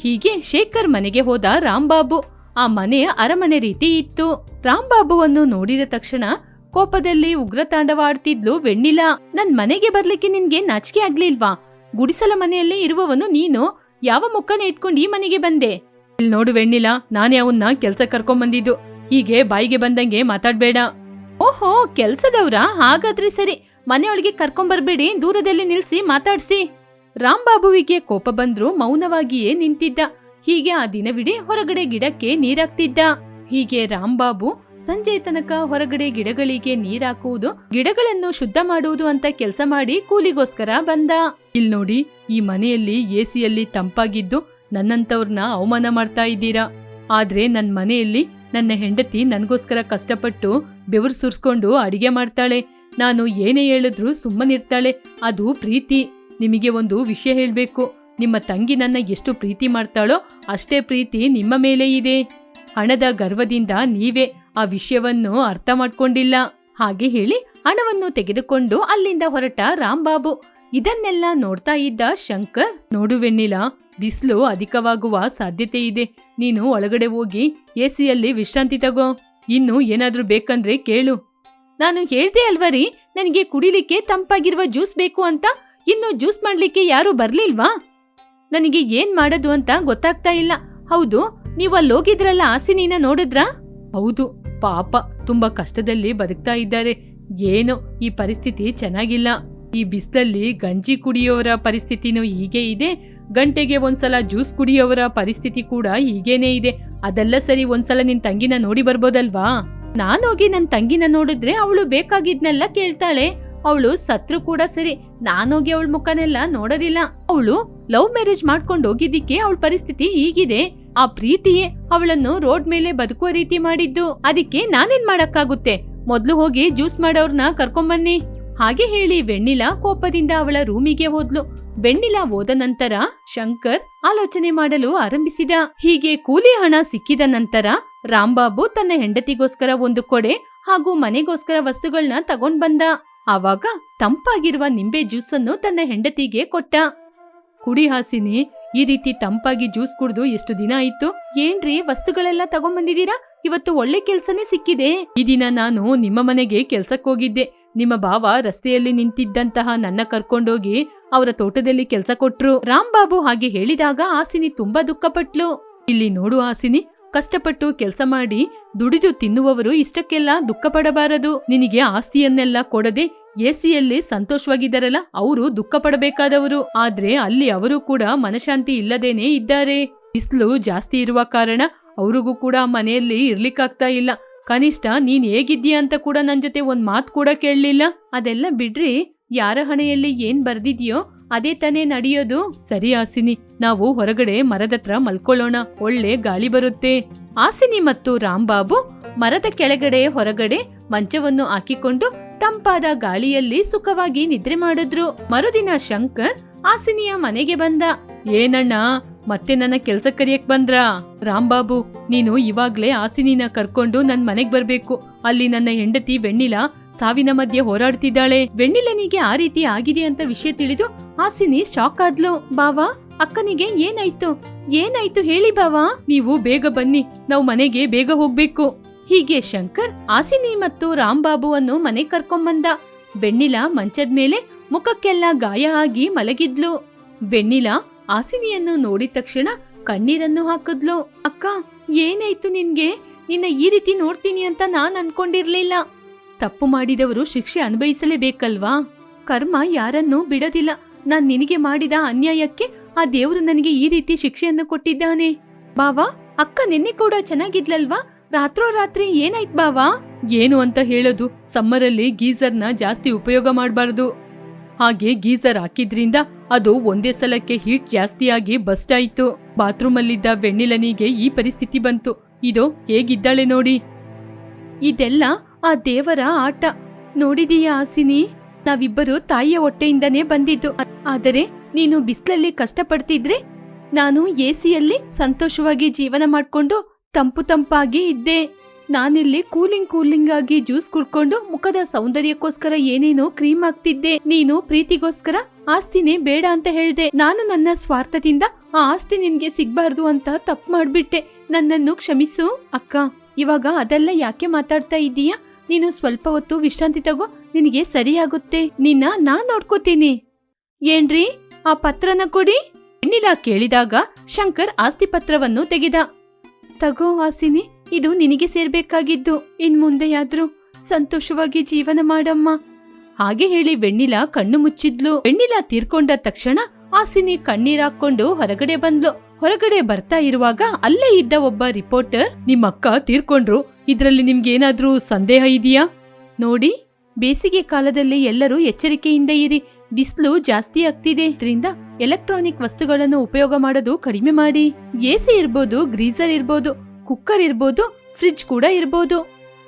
ಹೀಗೆ ಶೇಖರ್ ಮನೆಗೆ ಹೋದ ರಾಂಬಾಬು ಆ ಮನೆ ಅರಮನೆ ರೀತಿ ಇತ್ತು. ರಾಂಬಾಬುವನ್ನು ನೋಡಿದ ತಕ್ಷಣ ಕೋಪದಲ್ಲಿ ಉಗ್ರ ತಾಂಡವಾಡ್ತಿದ್ಲು ವೆಣ್ಣಿಲಾ. ನನ್ ಮನೆಗೆ ಬರ್ಲಿಕ್ಕೆ ನಿನ್ಗೆ ನಾಚಿಕೆ ಆಗ್ಲಿಲ್ವಾ? ಗುಡಿಸಲ ಮನೆಯಲ್ಲೇ ಇರುವವನು ನೀನು. ಯಾವ ಮುಖನ ಇಟ್ಕೊಂಡು ಈ ಮನೆಗೆ ಬಂದೆ? ಇಲ್ಲಿ ನೋಡು ವೆಣ್ಣಿಲ, ನಾನೇ ಅವನ್ನ ಕೆಲ್ಸ ಕರ್ಕೊಂಬಂದಿದ್ದು. ಹೀಗೆ ಬಾಯಿಗೆ ಬಂದಂಗೆ ಮಾತಾಡ್ಬೇಡ. ಓಹೋ, ಕೆಲ್ಸದವ್ರ? ಹಾಗಾದ್ರೆ ಸರಿ. ಮನೆಯೊಳಗೆ ಕರ್ಕೊಂಬರ್ಬೇಡಿ, ದೂರದಲ್ಲಿ ನಿಲ್ಸಿ ಮಾತಾಡ್ಸಿ. ರಾಂಬಾಬುವಿಗೆ ಕೋಪ ಬಂದ್ರು ಮೌನವಾಗಿಯೇ ನಿಂತಿದ್ದ. ಹೀಗೆ ಆ ದಿನವಿಡೀ ಹೊರಗಡೆ ಗಿಡಕ್ಕೆ ನೀರಾಕ್ತಿದ್ದ. ಹೀಗೆ ರಾಂಬಾಬು ಸಂಜೆ ತನಕ ಹೊರಗಡೆ ಗಿಡಗಳಿಗೆ ನೀರಾಕುವುದು, ಗಿಡಗಳನ್ನು ಶುದ್ಧ ಮಾಡುವುದು ಅಂತ ಕೆಲಸ ಮಾಡಿ ಕೂಲಿಗೋಸ್ಕರ ಬಂದ. ಇಲ್ ನೋಡಿ, ಈ ಮನೆಯಲ್ಲಿ ಎಸಿಯಲ್ಲಿ ತಂಪಾಗಿದ್ದು ನನ್ನಂತವ್ರನ್ನ ಅವಮಾನ ಮಾಡ್ತಾ ಇದ್ದೀರಾ? ಆದ್ರೆ ನನ್ ಮನೆಯಲ್ಲಿ ನನ್ನ ಹೆಂಡತಿ ನನಗೋಸ್ಕರ ಕಷ್ಟಪಟ್ಟು ಬೆವರು ಸುರ್ಸ್ಕೊಂಡು ಅಡಿಗೆ ಮಾಡ್ತಾಳೆ. ನಾನು ಏನೇ ಹೇಳಿದ್ರೂ ಸುಮ್ಮನಿರ್ತಾಳೆ ಅದು ಪ್ರೀತಿ. ನಿಮಗೆ ಒಂದು ವಿಷಯ ಹೇಳಬೇಕು. ನಿಮ್ಮ ತಂಗಿ ನನ್ನ ಎಷ್ಟು ಪ್ರೀತಿ ಮಾಡ್ತಾಳೋ ಅಷ್ಟೇ ಪ್ರೀತಿ ನಿಮ್ಮ ಮೇಲೆ ಇದೆ. ಹಣದ ಗರ್ವದಿಂದ ನೀವೇ ಆ ವಿಷಯವನ್ನು ಅರ್ಥ ಮಾಡ್ಕೊಂಡಿಲ್ಲ. ಹಾಗೆ ಹೇಳಿ ಹಣವನ್ನು ತೆಗೆದುಕೊಂಡು ಅಲ್ಲಿಂದ ಹೊರಟ ರಾಂಬಾಬು ಇದನ್ನೆಲ್ಲ ನೋಡ್ತಾ ಇದ್ದ ಶಂಕರ್, ನೋಡು ಬಿಸಿಲು ಅಧಿಕವಾಗುವ ಸಾಧ್ಯತೆ ಇದೆ. ನೀನು ಒಳಗಡೆ ಹೋಗಿ ಎಸಿಯಲ್ಲಿ ವಿಶ್ರಾಂತಿ ತಗೋ. ಇನ್ನು ಏನಾದ್ರೂ ಬೇಕಂದ್ರೆ ಕೇಳು. ನಾನು ಹೇಳ್ದೆ ಅಲ್ವರಿ ನನಗೆ ಕುಡಿಲಿಕ್ಕೆ ತಂಪಾಗಿರುವ ಜ್ಯೂಸ್ ಬೇಕು ಅಂತ? ಇನ್ನು ಜ್ಯೂಸ್ ಮಾಡ್ಲಿಕ್ಕೆ ಯಾರು ಬರ್ಲಿಲ್ವಾ? ನನಗೆ ಏನ್ ಮಾಡೋದು ಅಂತ ಗೊತ್ತಾಗ್ತಾ ಇಲ್ಲ. ಹೌದು, ನೀವು ಅಲ್ಲಿ ಹೋಗಿದ್ರಲ್ಲ ಆಸಿನಿನ ನೋಡಿದ್ರಾ? ಹೌದು, ಪಾಪ, ತುಂಬಾ ಕಷ್ಟದಲ್ಲಿ ಬದುಕ್ತಾ ಇದ್ದಾರೆ. ಏನು, ಈ ಪರಿಸ್ಥಿತಿ ಚೆನ್ನಾಗಿಲ್ಲ. ಈ ಬಿಸಿಲಲ್ಲಿ ಗಂಜಿ ಕುಡಿಯೋರ ಪರಿಸ್ಥಿತಿನೂ ಹೀಗೆ ಇದೆ. ಗಂಟೆಗೆ ಒಂದ್ಸಲ ಜ್ಯೂಸ್ ಕುಡಿಯೋರ ಪರಿಸ್ಥಿತಿ ಕೂಡ ಹೀಗೇನೇ ಇದೆ. ಅದೆಲ್ಲ ಸರಿ ಒಂದ್ಸಲ ನಿನ್ ತಂಗಿನ ನೋಡಿ ಬರ್ಬೋದಲ್ವಾ? ನಾನೋಗಿ ನನ್ನ ತಂಗಿನ ನೋಡಿದ್ರೆ ಅವಳು ಬೇಕಾಗಿದ್ನೆಲ್ಲ ಕೇಳ್ತಾಳೆ. ಅವಳು ಸತ್ರು ಕೂಡ ಸರಿ, ನಾನೋಗಿ ಅವಳ ಮುಖನೆಲ್ಲ ನೋಡೋದಿಲ್ಲ. ಅವಳು ಲವ್ ಮ್ಯಾರೇಜ್ ಮಾಡ್ಕೊಂಡು ಹೋಗಿದ್ದಕ್ಕೆ ಅವಳ ಪರಿಸ್ಥಿತಿ ಹೀಗಿದೆ. ಆ ಪ್ರೀತಿಯೇ ಅವಳನ್ನು ರೋಡ್ ಮೇಲೆ ಬದುಕುವ ರೀತಿ ಮಾಡಿದ್ದು. ಅದಕ್ಕೆ ನಾನೇನ್ ಮಾಡಕ್ಕಾಗುತ್ತೆ? ಮೊದ್ಲು ಹೋಗಿ ಜ್ಯೂಸ್ ಮಾಡೋರ್ನ ಕರ್ಕೊಂಬನ್ನಿ. ಹಾಗೆ ಹೇಳಿ ವೆಣ್ಣಿಲ ಕೋಪದಿಂದ ಅವಳ ರೂಮಿಗೆ ಹೋದ್ಲು. ವೆಣ್ಣಿಲ ಹೋದ ನಂತರ ಶಂಕರ್ ಆಲೋಚನೆ ಮಾಡಲು ಆರಂಭಿಸಿದ. ಹೀಗೆ ಕೂಲಿ ಹಣ ಸಿಕ್ಕಿದ ನಂತರ ರಾಂಬಾಬು ತನ್ನ ಹೆಂಡತಿಗೋಸ್ಕರ ಒಂದು ಕೊಡೆ ಹಾಗೂ ಮನೆಗೋಸ್ಕರ ವಸ್ತುಗಳನ್ನ ತಗೊಂಡ್ ಬಂದ. ಆವಾಗ ತಂಪಾಗಿರುವ ನಿಂಬೆ ಜ್ಯೂಸನ್ನು ತನ್ನ ಹೆಂಡತಿಗೆ ಕೊಟ್ಟ. ಕುಡಿ ಹಾಸಿನಿ, ಈ ರೀತಿ ತಂಪಾಗಿ ಜ್ಯೂಸ್ ಕುಡಿದು ಎಷ್ಟು ದಿನ ಆಯ್ತು? ಏನ್ರಿ ವಸ್ತುಗಳೆಲ್ಲ ತಗೊಂಡ್ಬಂದಿದ್ದೀರಾ ಇವತ್ತು ಒಳ್ಳೆ ಕೆಲ್ಸನೇ ಸಿಕ್ಕಿದೆ. ಈ ದಿನ ನಾನು ನಿಮ್ಮ ಮನೆಗೆ ಕೆಲ್ಸಕ್ಕೆ ಹೋಗಿದ್ದೆ. ನಿಮ್ಮ ಭಾವ ರಸ್ತೆಯಲ್ಲಿ ನಿಂತಿದ್ದಂತಹ ನನ್ನ ಕರ್ಕೊಂಡೋಗಿ ಅವರ ತೋಟದಲ್ಲಿ ಕೆಲಸ ಕೊಟ್ರು. ರಾಂಬಾಬು ಹಾಗೆ ಹೇಳಿದಾಗ ಆಸಿನಿ ತುಂಬಾ ದುಃಖಪಟ್ಲು. ಇಲ್ಲಿ ನೋಡು ಆಸಿನಿ ಕಷ್ಟಪಟ್ಟು ಕೆಲಸ ಮಾಡಿ ದುಡಿದು ತಿನ್ನುವವರು ಇಷ್ಟಕ್ಕೆಲ್ಲ ದುಃಖ ಪಡಬಾರದು ನಿನಗೆ ಆಸ್ತಿಯನ್ನೆಲ್ಲ ಕೊಡದೆ ಎಸಿಯಲ್ಲಿ ಸಂತೋಷವಾಗಿದ್ದಾರಲ್ಲ, ಅವರು ದುಃಖ ಪಡಬೇಕಾದವರು ಆದ್ರೆ ಅಲ್ಲಿ ಅವರು ಕೂಡ ಮನಶಾಂತಿ ಇಲ್ಲದೇನೆ ಇದ್ದಾರೆ. ಬಿಸಿಲು ಜಾಸ್ತಿ ಇರುವ ಕಾರಣ ಅವ್ರಿಗೂ ಕೂಡ ಮನೆಯಲ್ಲಿ ಇರ್ಲಿಕ್ಕಾಗ್ತಾ ಇಲ್ಲ. ಕನಿಷ್ಠ ನೀನ್ ಹೇಗಿದ್ಯಾ ಅಂತ ಕೂಡ ನನ್ ಜೊತೆ ಒಂದ್ ಮಾತು ಕೂಡ ಕೇಳಲಿಲ್ಲ. ಅದೆಲ್ಲ ಬಿಡ್ರಿ, ಯಾರ ಹಣೆಯಲ್ಲಿ ಏನ್ ಬರ್ದಿದ್ಯೋ ಅದೇ ತಾನೇ ನಡೆಯೋದು? ಸರಿ, ಆಸಿನಿ. ನಾವು ಹೊರಗಡೆ ಮರದತ್ರ ಮಲ್ಕೊಳ್ಳೋಣ. ಒಳ್ಳೆ ಗಾಳಿ ಬರುತ್ತೆ. ಆಸಿನಿ ಮತ್ತು ರಾಂಬಾಬು ಮರದ ಕೆಳಗಡೆ ಹೊರಗಡೆ ಮಂಚವನ್ನು ಹಾಕಿಕೊಂಡು ತಂಪಾದ ಗಾಳಿಯಲ್ಲಿ ಸುಖವಾಗಿ ನಿದ್ರೆ ಮಾಡಿದ್ರು. ಮರುದಿನ ಶಂಕರ್ ಆಸಿನಿಯ ಮನೆಗೆ ಬಂದ. ಏನಣ್ಣ, ಮತ್ತೆ ನನ್ನ ಕೆಲ್ಸ ಕರಿಯಕ್ ಬಂದ್ರ? ರಾಂಬಾಬು ನೀನು ಇವಾಗ್ಲೇ ಆಸಿನಿನ ಕರ್ಕೊಂಡು ನನ್ ಮನೆಗ್ ಬರ್ಬೇಕು. ಅಲ್ಲಿ ನನ್ನ ಹೆಂಡತಿ ವೆಣ್ಣಿಲ ಸಾವಿನ ಮಧ್ಯೆ ಹೋರಾಡ್ತಿದ್ದಾಳೆ. ವೆಣ್ಣಿಲನಿಗೆ ಆ ರೀತಿ ಆಗಿದೆ ಅಂತ ವಿಷಯ ತಿಳಿದು ಆಸಿನಿ ಶಾಕ್ ಆದ್ಲು. ಬಾವಾ, ಅಕ್ಕನಿಗೆ ಏನಾಯ್ತು? ಏನಾಯ್ತು ಹೇಳಿ ಬಾವಾ. ನೀವು ಬೇಗ ಬನ್ನಿ. ನಾವು ಮನೆಗೆ ಬೇಗ ಹೋಗ್ಬೇಕು. ಹೀಗೆ ಶಂಕರ್ ಆಸಿನಿ ಮತ್ತು ರಾಂಬಾಬುವನ್ನು ಮನೆ ಕರ್ಕೊಂಬಂದ ಬೆಣ್ಣಿಲ ಮಂಚದ ಮೇಲೆ ಮುಖಕ್ಕೆಲ್ಲ ಗಾಯ ಆಗಿ ಮಲಗಿದ್ಲು. ಬೆಣ್ಣಿಲ ಆಸಿನಿಯನ್ನು ನೋಡಿದ ತಕ್ಷಣ ಕಣ್ಣೀರನ್ನು ಹಾಕಿದ್ಲು. ಅಕ್ಕ, ಏನಾಯ್ತು ನಿನ್ಗೆ? ನಿನ್ನ ಈ ರೀತಿ ನೋಡ್ತೀನಿ ಅಂತ ನಾನ್ ಅನ್ಕೊಂಡಿರ್ಲಿಲ್ಲ. ತಪ್ಪು ಮಾಡಿದವರು ಶಿಕ್ಷೆ ಅನುಭವಿಸಲೇಬೇಕಲ್ವಾ ಕರ್ಮ ಯಾರನ್ನೂ ಬಿಡದಿಲ್ಲ. ನಾನ್ ನಿನಗೆ ಮಾಡಿದ ಅನ್ಯಾಯಕ್ಕೆ ಆ ದೇವ್ರು ನನಗೆ ಈ ರೀತಿ ಶಿಕ್ಷೆಯನ್ನು ಕೊಟ್ಟಿದ್ದಾನೆ. ಬಾವಾ, ಅಕ್ಕ ನಿನ್ನೆ ಕೂಡ ಚೆನ್ನಾಗಿದ್ಲಲ್ವಾ? ರಾತ್ರೋರಾತ್ರಿ ಏನಾಯ್ತ್ ಬಾವಾ? ಏನು ಅಂತ ಹೇಳೋದು ಸಮ್ಮರಲ್ಲಿ ಗೀಸರ್ನ ಜಾಸ್ತಿ ಉಪಯೋಗ ಮಾಡಬಾರದು. ಹಾಗೆ ಗೀಸರ್ ಹಾಕಿದ್ರಿಂದ ಅದು ಒಂದೇ ಸಲಕ್ಕೆ ಹೀಟ್ ಜಾಸ್ತಿಯಾಗಿ ಬಸ್ಟ್ ಆಯ್ತು. ಬಾತ್ರೂಮಲ್ಲಿದ್ದ ಬೆಣ್ಣಿಲನಿಗೆ ಈ ಪರಿಸ್ಥಿತಿ ಬಂತು. ಇದು ಹೇಗಿದ್ದಾಳೆ ನೋಡಿ. ಇದೆಲ್ಲ ಆ ದೇವರ ಆಟ. ನೋಡಿದೀಯಾ ಆಸಿನಿ? ನಾವಿಬ್ಬರು ತಾಯಿಯ ಹೊಟ್ಟೆಯಿಂದನೇ ಬಂದಿದ್ದು. ಆದರೆ ನೀನು ಬಿಸಿಲಲ್ಲಿ ಕಷ್ಟಪಡ್ತಿದ್ರೆ ನಾನು ಎಸಿಯಲ್ಲಿ ಸಂತೋಷವಾಗಿ ಜೀವನ ಮಾಡಿಕೊಂಡು ತಂಪು ತಂಪಾಗಿ ಇದ್ದೆ. ನಾನಿಲ್ಲಿ ಕೂಲಿಂಗ್ ಕೂಲಿಂಗ್ ಆಗಿ ಜ್ಯೂಸ್ ಕುಡ್ಕೊಂಡು ಮುಖದ ಸೌಂದರ್ಯಕ್ಕೋಸ್ಕರ ಏನೇನೋ ಕ್ರೀಮ್ ಹಾಕ್ತಿದ್ದೆ. ನೀನು ಪ್ರೀತಿಗೋಸ್ಕರ ಆಸ್ತಿನೇ ಬೇಡ ಅಂತ ಹೇಳ್ದೆ. ನಾನು ನನ್ನ ಸ್ವಾರ್ಥದಿಂದ ಆ ಆಸ್ತಿ ನಿನ್ಗೆ ಸಿಗ್ಬಾರ್ದು ಅಂತ ತಪ್ಪು ಮಾಡ್ಬಿಟ್ಟೆ. ನನ್ನನ್ನು ಕ್ಷಮಿಸು ಅಕ್ಕ. ಇವಾಗ ಅದೆಲ್ಲ ಯಾಕೆ ಮಾತಾಡ್ತಾ ಇದ್ದೀಯಾ ನೀನು ಸ್ವಲ್ಪ ಹೊತ್ತು ವಿಶ್ರಾಂತಿ ತಗೋ, ನಿನಗೆ ಸರಿಯಾಗುತ್ತೆ. ನಿನ್ನ ನಾನ್ ನೋಡ್ಕೋತೀನಿ. ಏನ್ರಿ? ಆ ಪತ್ರನ ಕೊಡಿ. ಹೆಣ್ಣಿಲ ಕೇಳಿದಾಗ ಶಂಕರ್ ಆಸ್ತಿ ಪತ್ರವನ್ನು ತೆಗೆದ. ತಗೋ ಆಸಿನಿ, ಇದು ನಿನಗೆ ಸೇರ್ಬೇಕಾಗಿದ್ದು. ಇನ್ ಮುಂದೆಯಾದ್ರೂ ಸಂತೋಷವಾಗಿ ಜೀವನ ಮಾಡಮ್ಮ. ಹಾಗೆ ಹೇಳಿ ವೆಣ್ಣಿಲ ಕಣ್ಣು ಮುಚ್ಚಿದ್ಲು. ವೆಣ್ಣಿಲ ತೀರ್ಕೊಂಡ ತಕ್ಷಣ ಆಸಿನಿ ಕಣ್ಣೀರಾಕೊಂಡು ಹೊರಗಡೆ ಬಂದ್ಲು. ಹೊರಗಡೆ ಬರ್ತಾ ಇರುವಾಗ ಅಲ್ಲೇ ಇದ್ದ ಒಬ್ಬ ರಿಪೋರ್ಟರ್, ನಿಮ್ಮಕ್ಕ ತೀರ್ಕೊಂಡ್ರು. ಇದ್ರಲ್ಲಿ ನಿಮ್ಗೇನಾದ್ರೂ ಸಂದೇಹ ಇದೆಯಾ? ನೋಡಿ, ಬೇಸಿಗೆ ಕಾಲದಲ್ಲಿ ಎಲ್ಲರೂ ಎಚ್ಚರಿಕೆಯಿಂದ ಇರಿ. ಬಿಸಿಲು ಜಾಸ್ತಿ ಆಗ್ತಿದೆ. ಇದರಿಂದ ಎಲೆಕ್ಟ್ರಾನಿಕ್ ವಸ್ತುಗಳನ್ನು ಉಪಯೋಗ ಮಾಡೋದು ಕಡಿಮೆ ಮಾಡಿ. ಎಸಿ ಇರ್ಬೋದು, ಗ್ರೀಸರ್ ಇರ್ಬೋದು, ಕುಕ್ಕರ್ ಇರ್ಬೋದು, ಫ್ರಿಡ್ಜ್ ಕೂಡ ಇರ್ಬೋದು.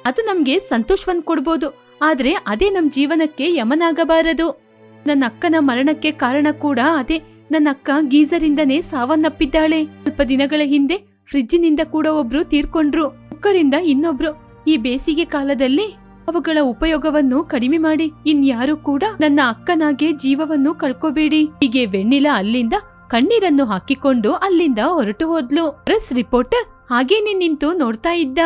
ಅದು ನಮ್ಗೆ ಸಂತೋಷವನ್ನು ಕೊಡ್ಬೋದು. ಆದ್ರೆ ಅದೇ ನಮ್ ಜೀವನಕ್ಕೆ ಯಮನಾಗಬಾರದು. ನನ್ನ ಅಕ್ಕನ ಮರಣಕ್ಕೆ ಕಾರಣ ಕೂಡ ಅದೇ. ನನ್ನ ಅಕ್ಕ ಗೀಸರಿಂದನೇ ಸಾವನ್ನಪ್ಪಿದ್ದಾಳೆ. ಸ್ವಲ್ಪ ದಿನಗಳ ಹಿಂದೆ ಫ್ರಿಜ್ಜಿನಿಂದ ಕೂಡ ಒಬ್ರು ತೀರ್ಕೊಂಡ್ರು, ಕುಕ್ಕರಿಂದ ಇನ್ನೊಬ್ರು. ಈ ಬೇಸಿಗೆ ಕಾಲದಲ್ಲಿ ಅವುಗಳ ಉಪಯೋಗವನ್ನು ಕಡಿಮೆ ಮಾಡಿ, ಇನ್ಯಾರು ಕೂಡ ನನ್ನ ಅಕ್ಕನಾಗೆ ಜೀವವನ್ನು ಕಳ್ಕೋಬೇಡಿ. ಹೀಗೆ ವೆಣ್ಣಿಲ ಅಲ್ಲಿಂದ ಕಣ್ಣೀರನ್ನು ಹಾಕಿಕೊಂಡು ಅಲ್ಲಿಂದ ಹೊರಟು ಹೋದ್ಲು. ಪ್ರೆಸ್ ರಿಪೋರ್ಟರ್ ಹಾಗೇನೆ ನಿಂತು ನೋಡ್ತಾ ಇದ್ದ.